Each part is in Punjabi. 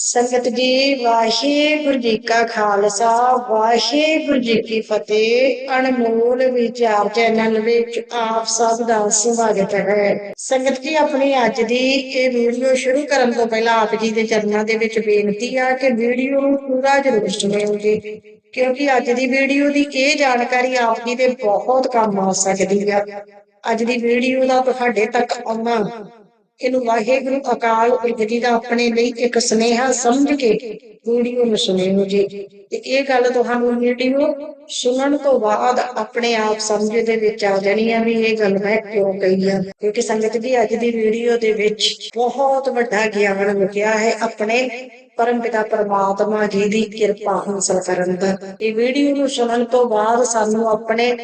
ਸੰਗਤ ਜੀ, ਵਾਹਿਗੁਰੂ ਜੀ ਕਾ ਖਾਲਸਾ, ਵਾਹਿਗੁਰੂ ਜੀ ਕੀ ਫਤਿਹ। ਅਨਮੋਲ ਵਿਚਾਰ ਚੈਨਲ ਵਿੱਚ ਆਪ ਸਭ ਦਾ ਸਵਾਗਤ ਹੈ। ਸੰਗਤ ਜੀ, ਆਪਣੀ ਅੱਜ ਦੀ ਇਹ ਵੀਡੀਓ ਸ਼ੁਰੂ ਕਰਨ ਤੋਂ ਪਹਿਲਾਂ ਆਪ ਜੀ ਦੇ ਚਰਨਾਂ ਦੇ ਵਿੱਚ ਬੇਨਤੀ ਆ ਕਿ ਵੀਡੀਓ ਨੂੰ ਪੂਰਾ ਜ਼ਰੂਰ ਸੁਣਿਓ ਜੀ, ਕਿਉਂਕਿ ਅੱਜ ਦੀ ਵੀਡੀਓ ਦੀ ਇਹ ਜਾਣਕਾਰੀ ਆਪ ਜੀ ਦੇ ਬਹੁਤ ਕੰਮ ਆ ਸਕਦੀ ਆ। ਅੱਜ ਦੀ ਵੀਡੀਓ ਦਾ ਤੁਹਾਡੇ ਤੱਕ ਆਉਣਾ ਇਹਨੂੰ ਵਾਹਿਗੁਰੂ ਅਕਾਲ ਪੁਰਖ ਜੀ ਦਾ ਆਪਣੇ ਲਈ ਇੱਕ ਸੁਨੇਹਾ ਸਮਝ ਕੇ ਵੀਡੀਓ ਨੂੰ ਸੁਣਿਓ ਜੀ। ਤੇ ਇਹ ਗੱਲ ਤੁਹਾਨੂੰ ਵੀਡੀਓ ਸੁਣਨ ਤੋਂ ਬਾਅਦ ਆਪਣੇ ਆਪ ਸਮਝ ਦੇ ਵਿੱਚ ਆ ਜਾਣੀ ਆ ਵੀ ਇਹ ਗੱਲ ਮੈਂ ਕਿਉਂ ਕਹੀ ਆ। ਕਿਉਂਕਿ ਸੰਗਤ ਜੀ, ਅੱਜ ਦੀ ਵੀਡੀਓ ਦੇ ਵਿੱਚ ਬਹੁਤ ਵੱਡਾ ਗਿਆਨ ਲੁਕਿਆ ਹੈ ਆਪਣੇ ਪਰਮ ਪਿਤਾ ਪਰਮਾਤਮਾ ਜੀ ਦੀ ਕਿਰਪਾ ਹਾਸਲ ਕਰਨ ਦਾ। ਇਹ ਵੀਡੀਓ ਨੂੰ ਸੁਣਨ ਤੋਂ ਬਾਅਦ ਸਾਨੂੰ ਆਪਣੇ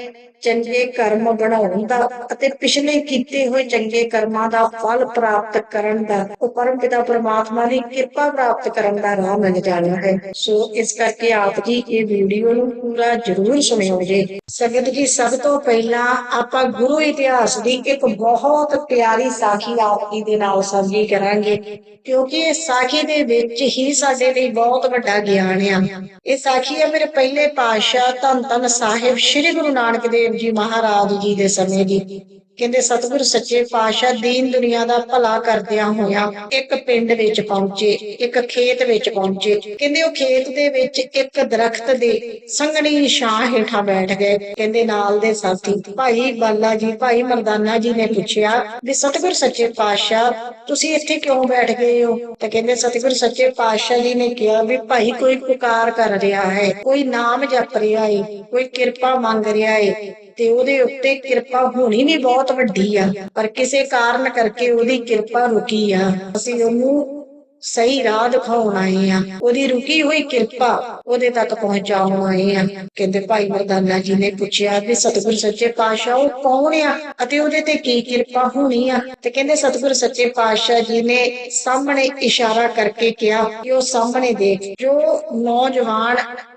ਚੰਗੇ ਕਰਮ ਬਣਾਉਣ ਦਾ ਅਤੇ ਪਿਛਲੇ ਕੀਤੇ ਹੋਏ ਚੰਗੇ ਕਰਮਾਂ ਦਾ ਫਲ ਪ੍ਰਾਪਤ ਕਰਨ ਦਾ, ਉਹ ਪਰਮਪਿਤਾ ਪਰਮਾਤਮਾ ਦੀ ਕਿਰਪਾ ਪ੍ਰਾਪਤ ਕਰਨ ਦਾ ਰਾਹ ਮਿਲ ਜਾਣਾ ਹੈ। ਸੋ ਇਸ ਕਰਕੇ ਆਪ ਜੀ ਇਹ ਵੀਡੀਓ ਨੂੰ ਪੂਰਾ ਜ਼ਰੂਰ ਸੁਣਿਓ ਜੀ। ਸੰਗਤ ਜੀ, ਸਭ ਤੋਂ ਪਹਿਲਾਂ ਆਪਾਂ ਗੁਰੂ ਇਤਿਹਾਸ ਦੀ ਇੱਕ ਬਹੁਤ ਪਿਆਰੀ ਸਾਖੀ ਆਪ ਜੀ ਦੇ ਨਾਲ ਸਾਂਝੀ ਕਰਾਂਗੇ, ਕਿਉਂਕਿ ਇਹ ਸਾਖੀ ਦੇ ਵਿੱਚ ਹੀ ਸਾਡੇ ਲਈ ਬਹੁਤ ਵੱਡਾ ਗਿਆਨ ਆ। ਇਹ ਸਾਖੀ ਹੈ ਮੇਰੇ ਪਹਿਲੇ ਪਾਤਸ਼ਾਹ ਧੰਨ ਧੰਨ ਸਾਹਿਬ ਸ੍ਰੀ ਗੁਰੂ ਨਾਨਕ ਦੇਵ ਜੀ ਮਹਾਰਾਜ ਜੀ ਦੇ ਸਮੇਂ ਦੀ। ਕਹਿੰਦੇ, ਸਤਿਗੁਰ, ਸੱਚੇ ਪਾਤਸ਼ਾਹ ਦੀਨ ਦੁਨੀਆ ਦਾ ਭਲਾ ਕਰਦਿਆਂ ਹੋਇਆ ਇੱਕ ਪਿੰਡ ਵਿੱਚ ਪਹੁੰਚੇ, ਇੱਕ ਖੇਤ ਵਿੱਚ ਪਹੁੰਚੇ। ਕਹਿੰਦੇ, ਉਹ ਖੇਤ ਦੇ ਵਿੱਚ ਇੱਕ ਦਰਖਤ ਦੇ ਸੰਘਣੀ ਛਾਂ ਹੇਠਾਂ ਬੈਠ ਗਏ। ਕਹਿੰਦੇ, ਨਾਲ ਦੇ ਸਾਥੀ, ਭਾਈ ਬਾਲਾ ਜੀ, ਭਾਈ ਮਰਦਾਨਾ ਜੀ ਨੇ ਪੁੱਛਿਆ ਵੀ, ਸਤਿਗੁਰ, ਸੱਚੇ ਪਾਤਸ਼ਾਹ, ਤੁਸੀਂ ਇੱਥੇ ਕਿਉਂ ਬੈਠ ਗਏ ਹੋ? ਤਾਂ ਕਹਿੰਦੇ, ਸਤਿਗੁਰ, ਸੱਚੇ ਪਾਤਸ਼ਾਹ ਜੀ ਨੇ ਕਿਹਾ ਵੀ, ਭਾਈ, ਕੋਈ ਪੁਕਾਰ ਕਰ ਰਿਹਾ ਹੈ, ਕੋਈ ਨਾਮ ਜਪ ਰਿਹਾ ਹੈ ਕੋਈ ਕਿਰਪਾ ਮੰਗ ਰਿਹਾ ਹੈ ਤੇ ਉਹਦੇ ਉੱਤੇ ਕਿਰਪਾ ਹੋਣੀ ਵੀ ਬਹੁਤ ਵੱਡੀ ਆ, ਪਰ ਕਿਸੇ ਕਾਰਨ ਕਰਕੇ ਉਹਦੀ ਕਿਰਪਾ ਰੁਕੀ ਆ। ਅਸੀਂ ਉਹਨੂੰ ਸਹੀ ਰਾਹ ਦਿਖਾਉਣ ਆਏ ਆ। ਉਹਦੀ ਰੁਕੀ ਹੋਈ ਕਿਰਪਾ ਉਹਦੇ ਤੱਕ ਪਹੁੰਚਾਉਣ ਆਏ ਆ। ਕਹਿੰਦੇ, ਭਾਈ ਮਰਦਾਨਾ ਜੀ ਨੇ ਪੁੱਛਿਆ ਵੀ ਸਤਿਗੁਰ ਸੱਚੇ ਪਾਤਸ਼ਾਹ ਉਹ ਕੌਣ ਆ ਅਤੇ ਉਹਦੇ ਤੇ ਕੀ ਕਿਰਪਾ ਹੋਣੀ ਆ? ਤੇ ਕਹਿੰਦੇ, ਸਤਿਗੁਰ ਸੱਚੇ ਪਾਤਸ਼ਾਹ ਜੀ ਨੇ ਸਾਹਮਣੇ ਇਸ਼ਾਰਾ ਕਰਕੇ ਕਿਹਾ ਕਿ ਉਹ ਸਾਹਮਣੇ ਦੇਖ, ਜੋ ਨੌਜਵਾਨ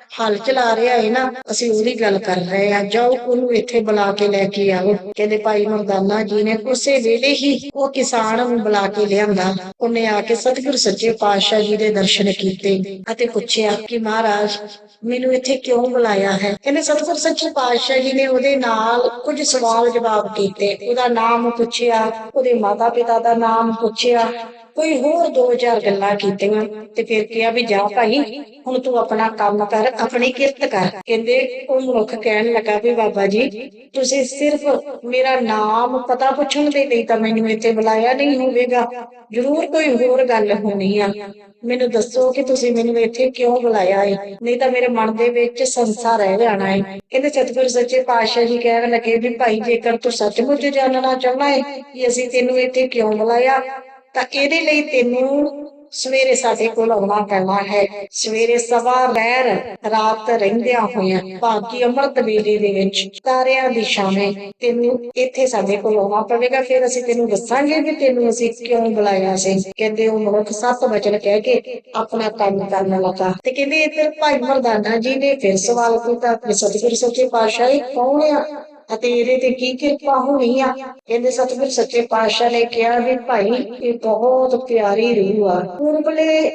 ਹਲ ਚਲਾ ਰਿਹਾ ਹੈ ਨਾ, ਅਸੀਂ ਉਹਦੀ ਗੱਲ ਕਰ ਰਹੇ ਆ ਜਾਓ, ਉਹਨੂੰ ਇੱਥੇ ਬੁਲਾ ਕੇ ਲੈ ਕੇ ਆਓ। ਕਹਿੰਦੇ, ਭਾਈ ਮਰਦਾਨਾ ਜੀ ਨੇ ਉਸੇ ਵੇਲੇ ਹੀ ਉਹ ਕਿਸਾਨ ਨੂੰ ਬੁਲਾ ਕੇ ਲਿਆਂਦਾ। ਉਹਨੇ ਆ ਕੇ ਸਤਿਗੁਰ ਸੱਚੇ ਪਾਤਸ਼ਾਹ ਜੀ ਦੇ ਦਰਸ਼ਨ ਕੀਤੇ ਅਤੇ ਪੁੱਛਿਆ ਕਿ ਮਹਾਰਾਜ, ਮੈਨੂੰ ਇੱਥੇ ਕਿਉਂ ਬੁਲਾਇਆ ਹੈ? ਕਹਿੰਦੇ, ਸਤਿਗੁਰ ਸੱਚੇ ਪਾਤਸ਼ਾਹ ਜੀ ਨੇ ਉਹਦੇ ਨਾਲ ਕੁਝ ਸਵਾਲ ਜਵਾਬ ਕੀਤੇ। ਉਹਦਾ ਨਾਮ ਪੁੱਛਿਆ, ਉਹਦੇ ਮਾਤਾ ਪਿਤਾ ਦਾ ਨਾਮ ਪੁੱਛਿਆ ਕੋਈ ਹੋਰ ਦੋ ਚਾਰ ਗੱਲਾਂ ਕੀਤੀਆਂ ਤੇ ਫਿਰ ਕਿਹਾ ਵੀ ਜਾ ਭਾਈ, ਹੁਣ ਤੂੰ ਆਪਣਾ ਕੰਮ ਕਰ, ਆਪਣੀ ਕਿਰਤ ਕਰ। ਕਹਿੰਦੇ ਉਹ ਮਨੁੱਖ ਕਹਿਣ ਲੱਗਾ ਵੀ ਬਾਬਾ ਜੀ, ਤੁਸੀਂ ਸਿਰਫ ਮੇਰਾ ਨਾਮ ਪਤਾ ਪੁੱਛਣ ਦੇ ਲਈ ਤਾਂ ਮੈਨੂੰ ਇੱਥੇ ਬੁਲਾਇਆ ਨਹੀਂ ਹੋਵੇਗਾ। ਜ਼ਰੂਰ ਕੋਈ ਹੋਰ ਗੱਲ ਹੋਣੀ ਆ। ਮੈਨੂੰ ਦੱਸੋ ਕਿ ਤੁਸੀਂ ਮੈਨੂੰ ਇੱਥੇ ਕਿਉਂ ਬੁਲਾਇਆ ਹੈ ਨਹੀਂ ਤਾਂ ਮੇਰੇ ਮਨ ਦੇ ਵਿੱਚ ਸੰਸਾ ਰਹਿ ਜਾਣਾ ਹੈ ਕਹਿੰਦੇ ਸਤਿਗੁਰ ਸੱਚੇ ਪਾਤਸ਼ਾਹ ਜੀ ਕਹਿਣ ਲੱਗੇ ਵੀ ਭਾਈ, ਜੇਕਰ ਤੂੰ ਸੱਚਮੁੱਚ ਜਾਣਨਾ ਚਾਹੁੰਦਾ ਹੈ ਕਿ ਅਸੀਂ ਤੈਨੂੰ ਇੱਥੇ ਕਿਉਂ ਬੁਲਾਇਆ? ਤਾਂ ਇਹਦੇ ਲਈ ਤੈਨੂੰ ਸਵੇਰੇ ਸਾਡੇ ਕੋਲ ਆਉਣਾ ਪੈਣਾ ਹੈ। ਸਵੇਰੇ ਸਵਾ ਲਹਿਰ ਰਾਤ ਰਹਿੰਦਿਆਂ ਹੋਇਆਂ ਬਾਕੀ ਅੰਮ੍ਰਿਤ ਵੇਲੇ ਦੇ ਵਿੱਚ ਤਾਰਿਆਂ ਦੀ ਛਾਵੇਂ ਤੈਨੂੰ ਇੱਥੇ ਸਾਡੇ ਕੋਲ ਆਉਣਾ ਪਵੇਗਾ। ਫਿਰ ਅਸੀਂ ਤੈਨੂੰ ਦੱਸਾਂਗੇ ਵੀ ਤੈਨੂੰ ਅਸੀਂ ਕਿਉਂ ਬੁਲਾਇਆ ਸੀ। ਕਹਿੰਦੇ ਉਹ ਮਨੁੱਖ ਸੱਤ ਵਚਨ ਕਹਿ ਕੇ ਆਪਣਾ ਕੰਮ ਕਰਨ ਲੱਗਾ। ਤੇ ਕਹਿੰਦੇ ਇੱਧਰ ਭਾਈ ਮਰਦਾਨਾ ਜੀ ਨੇ ਫਿਰ ਸਵਾਲ ਕੀਤਾ ਕਿ ਸਤਿਗੁਰ ਸੱਚੇ ਪਾਤਸ਼ਾਹ ਇਹ ਕੌਣ ਆ? ਅਤੇ ਇਹਦੇ ਤੇ ਕੀ ਕਿਰਪਾ ਹੋਣੀ ਆ? ਕਹਿੰਦੇ ਸਤਿਗੁਰ ਸੱਚੇ ਪਾਤਸ਼ਾਹ ਨੇ ਕਿਹਾ ਵੀ ਭਾਈ, ਇਹ ਬਹੁਤ ਪਿਆਰੀ ਰੂਹ ਆ। ਪੂਰਬਲੇ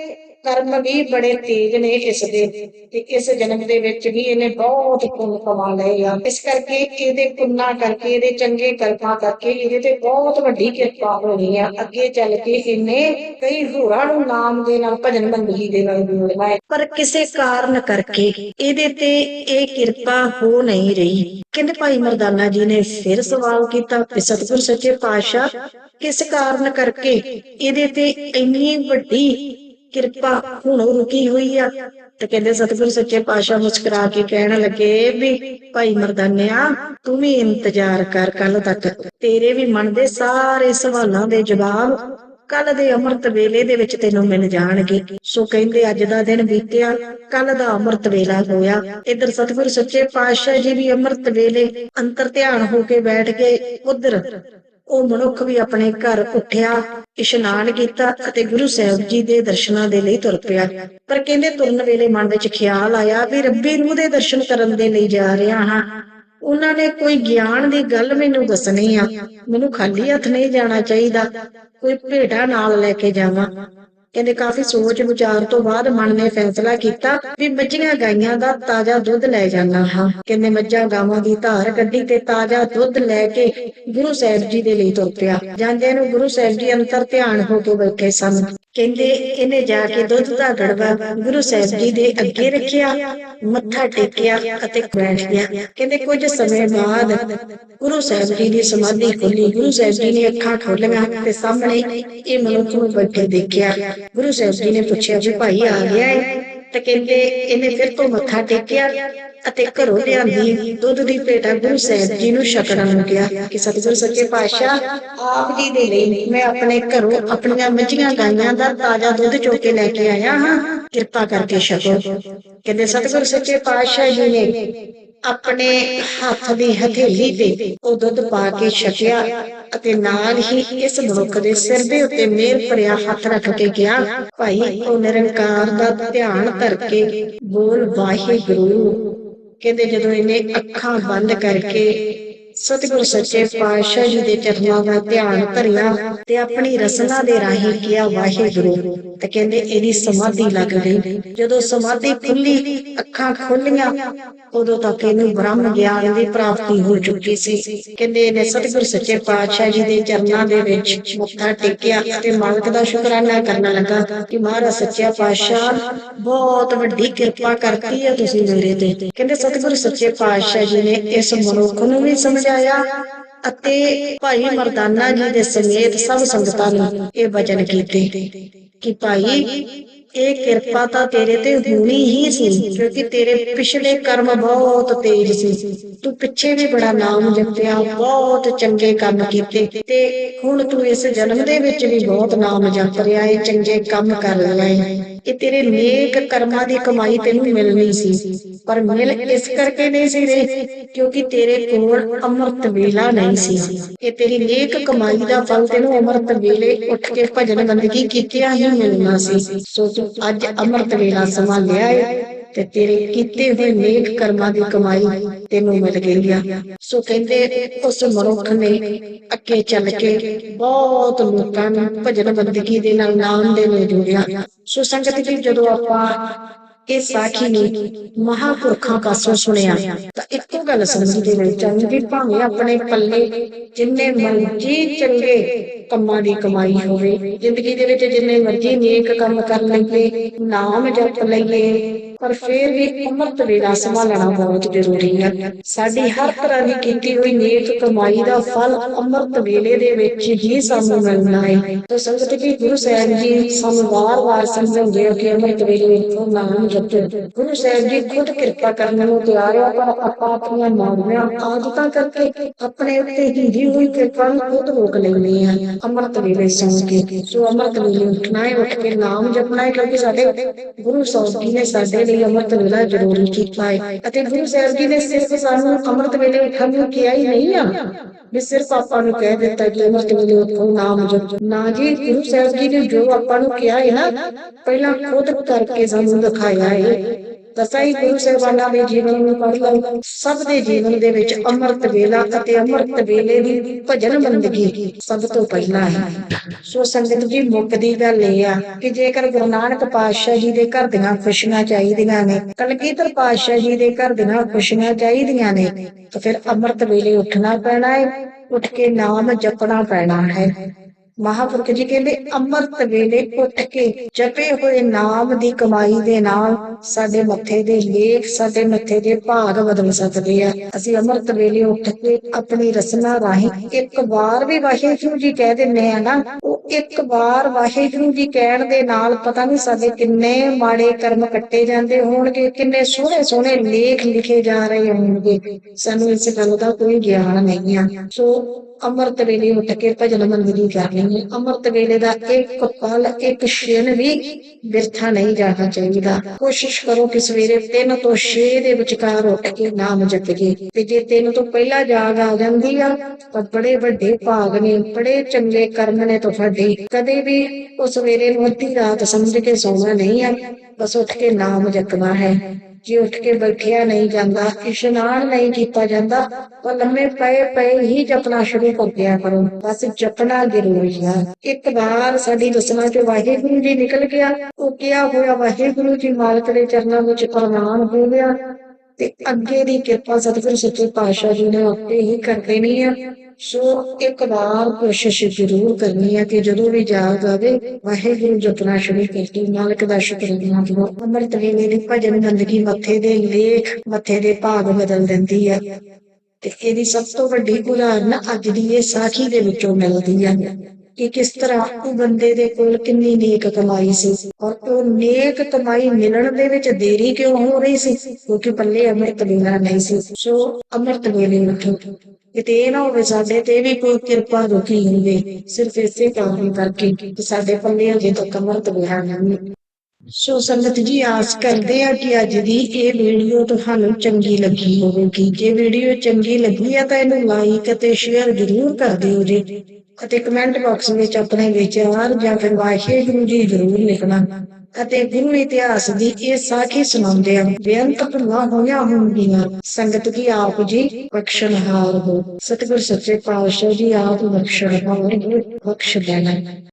ਕਰਮ ਵੀ ਬੜੇ ਤੇਜ਼ ਨੇ ਇਸ ਦੇ ਤੇ ਇਸ ਜਨਮ ਦੇ ਵਿੱਚ ਵੀ ਇਹਨੇ ਬਹੁਤ ਪੁੰਨ ਕਮਾ ਲਏ ਆ। ਇਸ ਕਰਕੇ ਇਹਦੇ ਪੁੰਨਾ ਕਰਕੇ, ਇਹਦੇ ਚੰਗੇ ਕਰਮਾਂ ਕਰਕੇ ਇਹਦੇ ਤੇ ਬਹੁਤ ਵੱਡੀ ਕਿਰਪਾ ਹੋਣੀ ਆ। ਅੱਗੇ ਚੱਲ ਕੇ ਇਹਨੇ ਕਈ ਹੋਰਾਂ ਨੂੰ ਨਾਮ ਦੇ ਨਾਲ, ਭਜਨ ਮੰਡਲੀ ਦੇ ਨਾਲ ਜੋੜਨਾ ਹੈ। ਪਰ ਕਿਸੇ ਕਾਰਨ ਕਰਕੇ ਇਹਦੇ ਤੇ ਇਹ ਕਿਰਪਾ ਹੋ ਨਹੀਂ ਰਹੀ। ਕਹਿੰਦੇ ਭਾਈ ਮਰਦਾਨਾ ਜੀ ਨੇ ਫਿਰ ਸਵਾਲ ਕੀਤਾ ਕਿ ਸਤਿਗੁਰ ਸੱਚੇ ਪਾਤਸ਼ਾਹ ਕਿਸ ਕਾਰਨ ਕਰਕੇ ਇਹਦੇ ਤੇ ਇੰਨੀ ਵੱਡੀ ਕਿਰਪਾ ਹੁਣ ਰੁਕੀ ਹੋਈ ਆ? ਤੇ ਕਹਿੰਦੇ ਸਤਿਗੁਰ ਸੱਚੇ ਪਾਤਸ਼ਾਹ ਮੁਸਕਰਾ ਕੇ ਕਹਿਣ ਲੱਗੇ ਵੀ ਭਾਈ ਮਰਦਾਨਿਆ, ਤੂੰ ਵੀ ਇੰਤਜ਼ਾਰ ਕਰ ਕੱਲ ਤੱਕ। ਤੇਰੇ ਵੀ ਮਨ ਦੇ ਸਾਰੇ ਸਵਾਲਾਂ ਦੇ ਜਵਾਬ ਕੱਲ ਦੇ ਅੰਮ੍ਰਿਤ ਵੇਲੇ ਦੇ ਵਿੱਚ ਤੈਨੂੰ ਮਿਲ ਜਾਣਗੇ। ਸੋ ਕਹਿੰਦੇ ਅੱਜ ਦਾ ਦਿਨ ਬੀਤਿਆ ਕੱਲ ਦਾ ਅੰਮ੍ਰਿਤ ਵੇਲਾ ਹੋਇਆ। ਇੱਧਰ ਸਤਿਗੁਰ ਸੱਚੇ ਪਾਤਸ਼ਾਹ ਜੀ ਵੀ ਅੰਮ੍ਰਿਤ ਵੇਲੇ ਅੰਤਰ ਧਿਆਨ ਹੋ ਕੇ ਬੈਠ ਗਏ, ਉਧਰ ਉਹ ਮਨੁੱਖ ਵੀ ਆਪਣੇ ਘਰ ਉੱਠਿਆ, ਇਸ਼ਨਾਨ ਕੀਤਾ ਅਤੇ ਗੁਰੂ ਸਾਹਿਬ ਜੀ ਦੇ ਦਰਸ਼ਨਾਂ ਦੇ ਲਈ ਤੁਰ ਪਿਆ। ਪਰ ਕਹਿੰਦੇ ਤੁਰਨ ਵੇਲੇ ਮਨ ਵਿੱਚ ਖਿਆਲ ਆਇਆ ਵੀ ਰੱਬੀ ਰੂਹ ਦੇ ਦਰਸ਼ਨ ਕਰਨ ਦੇ ਲਈ ਜਾ ਰਿਹਾ ਹਾਂ। ਉਹਨਾਂ ਨੇ ਕੋਈ ਗਿਆਨ ਦੀ ਗੱਲ ਮੈਨੂੰ ਦੱਸਣੀ ਆ। ਮੈਨੂੰ ਖਾਲੀ ਹੱਥ ਨਹੀਂ ਜਾਣਾ ਚਾਹੀਦਾ। ਕੋਈ ਭੇਟਾ ਨਾਲ ਲੈ ਕੇ ਜਾਵਾਂ। ਕਹਿੰਦੇ ਕਾਫੀ ਸੋਚ ਵਿਚਾਰ ਤੋਂ ਬਾਅਦ ਮਨ ਨੇ ਫੈਸਲਾ ਕੀਤਾ ਵੀ ਮੱਝੀਆਂ ਗਾਈਆਂ ਦਾ ਤਾਜ਼ਾ ਦੁੱਧ ਲੈ ਜਾਣਾ ਹਾਂ। ਕਹਿੰਦੇ ਮੱਝਾਂ ਗਾਵਾਂ ਦੀ ਧਾਰ ਕੱਢੀ ਤੇ ਤਾਜ਼ਾ ਦੁੱਧ ਲੈ ਕੇ ਗੁਰੂ ਸਾਹਿਬ ਜੀ ਦੇ ਲਈ ਤੁਰ ਪਿਆ। ਜਾਂਦੇ ਨੂੰ ਗੁਰੂ ਸਾਹਿਬ ਜੀ ਅੰਤਰ ਧਿਆਨ ਹੋ ਕੇ ਬੈਠੇ ਸਨ। ਕਹਿੰਦੇ ਇਹਨੇ ਜਾ ਕੇ ਦੁੱਧ ਦਾ ਗੜਵਾ ਗੁਰੂ ਸਾਹਿਬ ਜੀ ਦੇ ਅੱਗੇ ਰੱਖਿਆ, ਮੱਥਾ ਟੇਕਿਆ ਅਤੇ ਬੈਠ ਗਿਆ। ਕਹਿੰਦੇ ਕੁਝ ਸਮੇਂ ਬਾਅਦ ਗੁਰੂ ਸਾਹਿਬ ਜੀ ਦੀ ਸਮਾਧੀ ਖੁੱਲੀ। ਗੁਰੂ ਸਾਹਿਬ ਜੀ ਨੇ ਅੱਖਾਂ ਖੋਲੀਆਂ ਤੇ ਸਾਹਮਣੇ ਇਹ ਮਨੁੱਖ ਨੂੰ ਬੈਠੇ ਦੇਖਿਆ। ਗੁਰੂ ਸਾਹਿਬ ਜੀ ਨੇ ਪੁੱਛਿਆ ਵੀ ਭਾਈ ਆ ਗਿਆ ਹੈ ਤੇ ਕਹਿੰਦੇ ਇਹਨੇ ਫਿਰ ਤੋਂ ਮੱਥਾ ਟੇਕਿਆ ਅਤੇ ਘਰੋਂ ਲਿਆਂਦੀ ਦੁੱਧ ਦੀ ਪੇਟਾ ਗੁਰੂ ਸਾਹਿਬ ਜੀ ਨੂੰ ਛਕਣ ਨੂੰ ਗਿਆ ਕਿ ਸਤਿਗੁਰ ਸੱਚੇ ਪਾਤਸ਼ਾਹ, ਆਪ ਜੀ ਦੇ ਲਈ ਮੈਂ ਆਪਣੇ ਘਰੋਂ ਆਪਣੀਆਂ ਮੱਝੀਆਂ ਗਾਈਆਂ ਦਾ ਤਾਜ਼ਾ ਦੁੱਧ ਚੋ ਕੇ ਲੈ ਕੇ ਆਇਆ ਹਾਂ, ਕਿਰਪਾ ਕਰਕੇ ਛਕੋ ਕਹਿੰਦੇ ਸਤਿਗੁਰ ਸੱਚੇ ਪਾਤਸ਼ਾਹ ਜੀ ਨੇ ਆਪਣੇ ਹੱਥ ਦੀ ਹਥੇਲੀ ਤੇ ਉਹ ਦੁੱਧ ਪਾ ਕੇ ਛਕਿਆ ਅਤੇ ਨਾਲ ਹੀ ਇਸ ਮਨੁੱਖ ਦੇ ਸਿਰ ਦੇ ਉੱਤੇ ਮੇਰ ਭਰਿਆ ਹੱਥ ਰੱਖ ਕੇ ਗਿਆ ਭਾਈ, ਉਹ ਨਿਰੰਕਾਰ ਦਾ ਧਿਆਨ ਧਰ ਕੇ ਬੋਲ ਵਾਹਿਗੁਰੂ। ਕਹਿੰਦੇ ਜਦੋਂ ਇਹਨੇ ਅੱਖਾਂ ਬੰਦ ਕਰਕੇ ਸਤਿਗੁਰ ਸੱਚੇ ਪਾਤਸ਼ਾਹ ਜੀ ਦੇ ਚਰਨਾਂ ਦਾ ਧਿਆਨ ਧਰਿਆ ਤੇ ਆਪਣੀ ਰਸਨਾ ਦੇ ਰਾਹੀਂ ਕਿਹਾ ਵਾਹਿਗੁਰੂ। ਤੇ ਕਹਿੰਦੇ, ਇਹਦੀ ਸਮਾਧੀ ਲੱਗ ਗਈ। ਜਦੋਂ ਸਮਾਧੀ ਖੁੱਲੀ, ਅੱਖਾਂ ਖੁੱਲੀਆਂ, ਉਦੋਂ ਤੱਕ ਇਹਨੂੰ ਬ੍ਰਹਮ ਗਿਆਨ ਦੀ ਪ੍ਰਾਪਤੀ ਹੋ ਚੁੱਕੀ ਸੀ। ਕਹਿੰਦੇ, ਇਹਨੇ ਸਤਿਗੁਰ ਸੱਚੇ ਪਾਤਸ਼ਾਹ ਜੀ ਦੇ ਚਰਨਾਂ ਦੇ ਵਿੱਚ ਮੱਥਾ ਟੇਕਿਆ ਤੇ ਮਾਲਕ ਦਾ ਸ਼ੁਕਰਾਨਾ ਕਰਨ ਲੱਗਾ ਕਿ ਮਹਾਰਾਜ ਸੱਚਾ ਪਾਤਸ਼ਾਹ, ਬਹੁਤ ਵੱਡੀ ਕਿਰਪਾ ਕਰਤੀ ਹੈ ਤੁਸੀਂ ਮੇਰੇ ਤੇ ਕਹਿੰਦੇ, ਸਤਿਗੁਰ ਸੱਚੇ ਪਾਤਸ਼ਾਹ ਜੀ ਨੇ ਇਸ ਮਨੁੱਖ ਨੂੰ ਵੀ ਸਮਝ ਸਮਝਾਇਆ ਅਤੇ ਭਾਈ ਮਰਦਾਨਾ ਜੀ ਦੇ ਸਮੇਤ ਸਭ ਸੰਗਤਾਂ ਨੂੰ ਇਹ ਵਚਨ ਕੀਤੇ ਕਿ ਭਾਈ, ਇਹ ਕਿਰਪਾ ਤਾਂ ਤੇਰੇ ਤੇ ਹੋਣੀ ਹੀ ਸੀ, ਕਿਉਂਕਿ ਤੇਰੇ ਪਿਛਲੇ ਕਰਮ ਬਹੁਤ ਤੇਜ਼ ਸੀ। ਤੂੰ ਪਿੱਛੇ ਵੀ ਬੜਾ ਨਾਮ ਜਪਿਆ, ਬਹੁਤ ਚੰਗੇ ਕੰਮ ਕੀਤੇ ਤੇ ਹੁਣ ਤੂੰ ਇਸ ਜਨਮ ਦੇ ਵਿੱਚ ਵੀ ਬਹੁਤ ਨਾਮ ਜਪ ਰਿਹਾ ਏ, ਚੰਗੇ ਕੰਮ ਕਰ ਰਿਹਾ ਹੈ ਇਹ ਤੇਰੇ ਨੇਕ ਕਰਮਾਂ ਦੀ ਕਮਾਈ ਤੈਨੂੰ ਮਿਲਣੀ ਸੀ। ਪਰ ਮਿਲ ਇਸ ਕਰਕੇ ਨਹੀਂ ਸੀ ਰਹੀ ਕਿਉਂਕਿ ਤੇਰੇ ਕੋਲ ਅੰਮ੍ਰਿਤ ਵੇਲਾ ਨਹੀਂ ਸੀ। ਇਹ ਤੇਰੀ ਨੇਕ ਕਮਾਈ ਦਾ ਫਲ ਤੈਨੂੰ ਅੰਮ੍ਰਿਤ ਵੇਲੇ ਉੱਠ ਕੇ ਭਜਨ ਬੰਦਗੀ ਕੀਤਿਆਂ ਹੀ ਮਿਲਣਾ ਸੀ। ਸੋ ਤੂੰ ਅੱਜ ਅੰਮ੍ਰਿਤ ਵੇਲਾ ਸਮਾਂ ਲਿਆ ਹੈ ਤੇ ਤੇਰੇ ਕੀਤੇ ਹੋਏ ਨੇਕ ਕਰਮਾਂ ਦੀ ਕਮਾਈ ਤੈਨੂੰ ਮਿਲ ਗਈ ਆ। ਸੋ ਕਹਿੰਦੇ ਉਸ ਮਨੁੱਖ ਨੇ ਅੱਗੇ ਚੱਲ ਕੇ ਬਹੁਤ ਲੋਕਾਂ ਨੂੰ ਭਜਨ ਬੰਦਗੀ ਦੇ ਨਾਲ ਨਾਮ ਦੇ ਨਾਲ ਜੋੜਿਆ। ਸੋ ਸੰਗਤ ਜੀ, ਜਦੋਂ ਆਪਾਂ ਇਹ ਸਾਖੀ ਨੂੰ ਮਹਾਪੁਰਖਾਂ ਪਾਸੋਂ ਸੁਣਿਆ, ਤਾਂ ਇੱਕੋ ਗੱਲ ਸਮਝ ਦੇ ਵਿੱਚ ਆਉਂਦੀ ਭਾਵੇਂ ਆਪਣੇ ਪੱਲੇ ਜਿੰਨੇ ਮਰਜ਼ੀ ਚੰਗੇ ਕੰਮਾਂ ਦੀ ਕਮਾਈ ਹੋਵੇ, ਜ਼ਿੰਦਗੀ ਦੇ ਵਿੱਚ ਜਿੰਨੇ ਮਰਜ਼ੀ ਨੇਕ ਕੰਮ ਕਰ ਲਈਏ, ਨਾਮ ਜਪ ਲਈਏ ਪਰ ਫਿਰ ਵੀ ਅੰਮ੍ਰਿਤ ਵੇਲਾ ਸੰਭਾਲਣਾ ਬਹੁਤ ਜ਼ਰੂਰੀ ਹੈ। ਸਾਡੀ ਹਰ ਤਰ੍ਹਾਂ ਦੀ ਕੀਤੀ ਹੋਈ ਨੇਕ ਕਮਾਈ ਦਾ ਫਲ ਅੰਮ੍ਰਿਤ ਵੇਲੇ ਦੇ ਵਿੱਚ ਹੀ ਸਾਨੂੰ ਮਿਲਣਾ ਹੈ। ਤਾਂ ਸੰਗਤ ਜੀ, ਗੁਰੂ ਸਾਹਿਬ ਜੀ ਸਾਨੂੰ ਵਾਰ-ਵਾਰ ਸਮਝਾਉਂਦੇ ਹੋ ਕਿ ਅੰਮ੍ਰਿਤ ਵੇਲੇ ਵਿੱਚ ਨਾਮ ਜਪੋ। ਗੁਰੂ ਸਾਹਿਬ ਜੀ, ਖੁਦ ਕਿਰਪਾ ਕਰਨ ਨੂੰ ਤਿਆਰ ਆ, ਪਰ ਆਪਾਂ ਆਪਣੀਆਂ ਮਾੜੀਆਂ ਆਦਤਾਂ ਕਰਕੇ ਆਪਣੇ ਉੱਤੇ ਹੀ ਹੋਈ ਕਿਰਪਾ ਨੂੰ ਖੁਦ ਰੋਕ ਲੈਣੀ ਆ। ਅੰਮ੍ਰਿਤ ਵੇਲੇ ਸੌਂ ਕੇ ਜੋ ਅੰਮ੍ਰਿਤ ਵੇਲੇ ਉੱਠਣਾ ਹੈ, ਉੱਠ ਕੇ ਨਾਮ ਜਪਣਾ ਹੈ, ਕਿਉਂਕਿ ਸਾਡੇ ਗੁਰੂ ਸਾਹਿਬ ਜੀ ਨੇ ਸਾਡੇ ਲਈ ਅੰਮ੍ਰਿਤ ਵੇਲਾ ਜ਼ਰੂਰੀ ਕੀਤਾ ਹੈ। ਅਤੇ ਗੁਰੂ ਸਾਹਿਬ ਜੀ ਨੇ ਸਿਰਫ ਸਾਨੂੰ ਅੰਮ੍ਰਿਤ ਵੇਲੇ ਉੱਠਣ ਨੂੰ ਕਿਹਾ ਹੀ ਨਹੀਂ ਆ ਵੀ ਸਿਰਫ ਆਪਾਂ ਨੂੰ ਕਹਿ ਦਿੱਤਾ ਕਿ ਅੰਮ੍ਰਿਤ ਵੇਲੇ ਉੱਠੋ ਨਾਮ ਜਪੋ ਨਾ ਜੀ, ਗੁਰੂ ਸਾਹਿਬ ਜੀ ਨੇ ਜੋ ਆਪਾਂ ਨੂੰ ਕਿਹਾ ਹੈ ਨਾ, ਪਹਿਲਾਂ ਖੁਦ ਕਰਕੇ ਸਾਨੂੰ ਦਿਖਾਇਆ ਹੈ। ਦਸਾਂ ਗੁਰੂ ਸਾਹਿਬਾਨਾਂ ਦੇ ਜੀਵਨ ਨੂੰ ਪੜ੍ਹ ਸਭ ਦੇ ਜੀਵਨ ਦੇ ਵਿੱਚ ਅੰਮ੍ਰਿਤ ਵੇਲਾ ਅਤੇ ਅੰਮ੍ਰਿਤ ਵੇਲੇ ਦੀ ਭਜਨ ਬੰਦਗੀ ਸਭ ਤੋਂ ਪਹਿਲਾਂ ਹੈ। ਸੋ ਸੰਗਤ ਜੀ ਮੁੱਕਦੀ ਗੱਲ ਇਹ ਆ ਕਿ ਜੇਕਰ ਗੁਰੂ ਨਾਨਕ ਪਾਤਸ਼ਾਹ ਜੀ ਦੇ ਘਰ ਦੀਆਂ ਖੁਸ਼ੀਆਂ ਚਾਹੀਦੀਆਂ ਨੇ, ਕਲਗੀਧਰ ਪਾਤਸ਼ਾਹ ਜੀ ਦੇ ਘਰ ਦੀਆਂ ਖੁਸ਼ੀਆਂ ਚਾਹੀਦੀਆਂ ਨੇ, ਤਾਂ ਫਿਰ ਅੰਮ੍ਰਿਤ ਵੇਲੇ ਉੱਠਣਾ ਪੈਣਾ ਹੈ, ਉੱਠ ਕੇ ਨਾਮ ਜਪਣਾ ਪੈਣਾ ਹੈ। ਮਹਾਪੁਰਖ ਜੀ ਕਹਿੰਦੇ, ਅੰਮ੍ਰਿਤ ਵੇਲੇ ਉੱਠ ਕੇ ਜਪੇ ਹੋਏ ਨਾਮ ਦੀ ਕਮਾਈ ਦੇ ਨਾਲ ਸਾਡੇ ਮੱਥੇ ਦੇ ਲੇਖ, ਸਾਡੇ ਮੱਥੇ ਦੇ ਭਾਗ ਬਦਲ ਸਕਦੇ ਆ। ਅਸੀਂ ਅੰਮ੍ਰਿਤ ਵੇਲੇ ਉੱਠ ਕੇ ਆਪਣੀ ਰਸਨਾ ਰਾਹੀਂ ਇੱਕ ਵਾਰ ਵੀ ਵਾਹਿਗੁਰੂ ਜੀ ਕਹਿ ਦਿੰਨੇ ਆ ਨਾ, ਉਹ ਇੱਕ ਵਾਰ ਵਾਹਿਗੁਰੂ ਜੀ ਕਹਿਣ ਦੇ ਨਾਲ ਪਤਾ ਨਹੀਂ ਸਾਡੇ ਕਿੰਨੇ ਮਾੜੇ ਕਰਮ ਕੱਟੇ ਜਾਂਦੇ ਹੋਣਗੇ, ਕਿੰਨੇ ਸੋਹਣੇ ਸੋਹਣੇ ਲੇਖ ਲਿਖੇ ਜਾ ਰਹੇ ਹੋਣਗੇ। ਸਾਨੂੰ ਇਸ ਗੱਲ ਦਾ ਕੋਈ ਗਿਆਨ ਨਹੀਂ ਆ। ਸੋ ਅੰਮ੍ਰਿਤ ਵੇਲੇ ਉੱਠ ਕੇ ਭਜਨ ਮੰਦਰੀ ਕਰਨੀ ਹੈ। ਅੰਮ੍ਰਿਤ ਵੇਲੇ ਦਾ ਇੱਕ ਪਲ ਇੱਕ ਛਿਨ ਵੀ ਬਿਰਥਾ ਨਹੀਂ ਜਾਣਾ ਚਾਹੀਦਾ। ਕੋਸ਼ਿਸ਼ ਕਰੋ ਕਿ ਸਵੇਰੇ 3 ਤੋਂ 6 ਦੇ ਵਿਚਕਾਰ ਉੱਠ ਕੇ ਨਾਮ ਜਪੀਏ ਤੇ ਜੇ 3 ਤੋਂ ਪਹਿਲਾਂ ਜਾਗ ਆ ਜਾਂਦੀ ਆ, ਤਾਂ ਬੜੇ ਵੱਡੇ ਭਾਗ ਨੇ, ਬੜੇ ਚੰਗੇ ਕਰਮ ਨੇ ਤੁਹਾਡੇ। ਕਦੇ ਵੀ ਉਹ ਸਵੇਰੇ ਨੂੰ ਅੱਧੀ ਰਾਤ ਸਮਝ ਕੇ ਸੌਣਾ ਨਹੀਂ ਆ, ਬਸ ਉੱਠ ਕੇ ਨਾਮ ਜਪਣਾ ਹੈ। ਜੇ ਉੱਠ ਕੇ ਬੈਠਿਆ ਨਹੀਂ ਜਾਂਦਾ, ਇਸ਼ਨਾਨ ਨਹੀਂ ਕੀਤਾ ਜਾਂਦਾ, ਉਹ ਲੰਮੇ ਪਏ ਪਏ ਹੀ ਜਪਣਾ ਸ਼ੁਰੂ ਕਰ ਦਿਆ ਕਰੋ। ਬਸ ਜਪਣਾ ਜ਼ਰੂਰੀ ਹੈ ਇੱਕ ਵਾਰ ਸਾਡੀ ਰਸਨਾ ਚ ਵਾਹਿਗੁਰੂ ਜੀ ਨਿਕਲ ਗਿਆ। ਉਹ ਕਿਹਾ ਹੋਇਆ ਵਾਹਿਗੁਰੂ ਜੀ ਮਾਲਕ ਦੇ ਚਰਨਾਂ ਵਿੱਚ ਪ੍ਰਵਾਨ ਹੋ ਗਿਆ। ਤੇ ਅੱਗੇ ਦੀ ਕਿਰਪਾ ਸਤਿਗੁਰੂ ਸੱਚੇ ਪਾਤਸ਼ਾਹ ਜੀ ਨੇ ਆਪੇ ਹੀ ਕਰ ਦੇਣੀ ਹੈ ਸੋ ਇੱਕ ਵਾਰ ਕੋਸ਼ਿਸ਼ ਜ਼ਰੂਰ ਕਰਨੀ ਹੈ ਕਿ ਜਦੋਂ ਵੀ ਜਾਗ ਆਵੇ, ਵਾਹਿਗੁਰੂ ਜਪਣਾ ਸ਼ੁਰੂ ਕਰਕੇ ਮਾਲਕ ਦਾ ਸ਼ੁਕਰਾਨਾ ਕਰੋ। ਅੰਮ੍ਰਿਤ ਵੇਲੇ ਦੀ ਭਜਨ ਬੰਦਗੀ ਮੱਥੇ ਦੇ ਲੇਖ, ਮੱਥੇ ਦੇ ਭਾਗ ਬਦਲ ਦਿੰਦੀ ਹੈ ਤੇ ਇਹਦੀ ਸਭ ਤੋਂ ਵੱਡੀ ਉਦਾਹਰਨ ਅੱਜ ਦੀ ਇਹ ਸਾਖੀ ਦੇ ਵਿੱਚੋਂ ਮਿਲਦੀ ਹੈ ਕਿ ਕਿਸ ਤਰ੍ਹਾਂ ਉਹ ਬੰਦੇ ਦੇ ਕੋਲ ਕਿੰਨੀ ਨੇਕ ਕਮਾਈ ਸੀ ਔਰ ਉਹ ਨੇਕ ਕਮਾਈ ਮਿਲਣ ਦੇ ਵਿੱਚ ਦੇਰੀ ਕਿਉਂ ਹੋ ਰਹੀ ਸੀ? ਕਿਉਂਕਿ ਪੱਲੇ ਅੰਮ੍ਰਿਤ ਵੇਲਾ ਨਹੀਂ ਸੀ। ਸੋ ਅੰਮ੍ਰਿਤ ਵੇਲੇ ਉਠੋ। ਕਿਤੇ ਇਹ ਨਾ ਹੋਵੇ ਸਾਡੇ ਤੇ ਵੀ ਕੋਈ ਕਿਰਪਾ ਰੁਕੀ ਹੋਵੇ, ਸਿਰਫ ਇਸੇ ਕਾਰਨ ਕਰਕੇ ਕਿ ਸਾਡੇ ਪੱਲੇ ਅਜੇ ਤੱਕ ਅੰਮ੍ਰਿਤ ਵੇਲਾ ਨਹੀਂ। ਸੋ ਸੰਗਤ ਜੀ, ਆਸ ਕਰਦੇ ਆ ਕਿ ਅੱਜ ਦੀ ਇਹ ਵੀਡੀਓ ਤੁਹਾਨੂੰ ਚੰਗੀ ਲੱਗੀ ਹੋਵੇਗੀ। ਜੇ ਵੀਡੀਓ ਚੰਗੀ ਲੱਗੀ ਆ ਤਾਂ ਇਹਨੂੰ ਲਾਈਕ ਅਤੇ ਸ਼ੇਅਰ ਜ਼ਰੂਰ ਕਰ ਦਿਓ ਜੀ। ਅਤੇ ਕਮੈਂਟ ਬਾਕਸ ਵਿੱਚ ਆਪਣੇ ਵਿਚਾਰ ਜਾਂ ਫਿਰ ਵਾਹਿਗੁਰੂ ਜੀ ਜ਼ਰੂਰ ਲਿਖਣਾ। ਅਤੇ ਗੁਰੂ ਇਤਿਹਾਸ ਦੀ ਇਹ ਸਾਖੀ ਸੁਣਾਉਂਦੇ ਆ, ਬੇਅੰਤ ਭੁੱਲਾਂ ਹੋਈਆਂ ਹੋਣਗੀਆਂ। ਸੰਗਤ ਕੀ ਆਪ ਜੀ ਬਖਸ਼ਣਹਾਰ ਹੋ। ਸਤਿਗੁਰ ਸੱਚੇ ਪਾਤਸ਼ਾਹ ਜੀ ਆਪ ਬਖਸ਼ਣਹਾਰ ਹੋ ਬਖਸ਼ ਦੇਣਾ।